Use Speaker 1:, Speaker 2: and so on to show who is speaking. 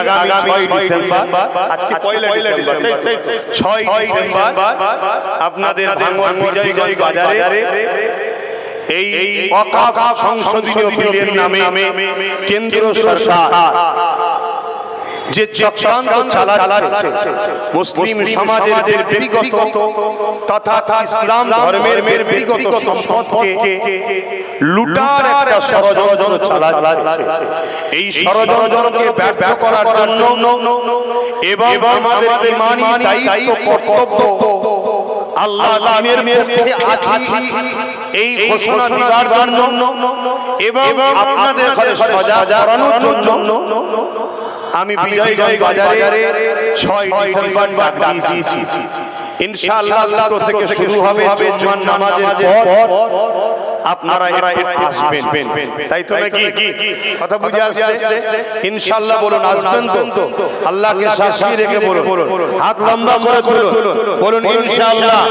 Speaker 1: আগামী ছয় ডিসেম্বর। আজকে পয়লা ডিসেম্বর। ছয় ডিসেম্বর আপনাদের ভাঙন বিজয়গঞ্জ বাজারে। এই অকা সংসদীয় বিলের নামে কেন্দ্র সরকার। যে চক্রান্ত চালাচ্ছে মুসলিম সমাজের ব্যক্তিগত তথা ইসলাম ধর্মের মের ব্যক্তিগত সম্পদকে লুটার একটা ষড়যন্ত্র চালাচ্ছে। এই ষড়যন্ত্রকে ব্যর্থ করার জন্য এবং আমাদের ইমানি দায়িত্ব কর্তব্য আল্লাহ দিনের পক্ষে আছি। এই ঘোষণা দেওয়ার জন্য এবং আপনাদের ঘরে সজাগ করানোর জন্য আমি বিজয়গঞ্জ বাজারে ছয় ডিসেম্বর ডাক দিয়েছি। ইনশাআল্লাহ আল্লাহ থেকে শুরু হবে জুমার নামাজের পর। আপনারা একটু আসবেন। তাই তো নাকি? কথা বুঝে আসছে? ইনশাআল্লাহ বলুন আসবেন তো? আল্লাহকে সাক্ষী রেখে বলুন। হাত লম্বা করে তুলুন। বলুন ইনশাআল্লাহ।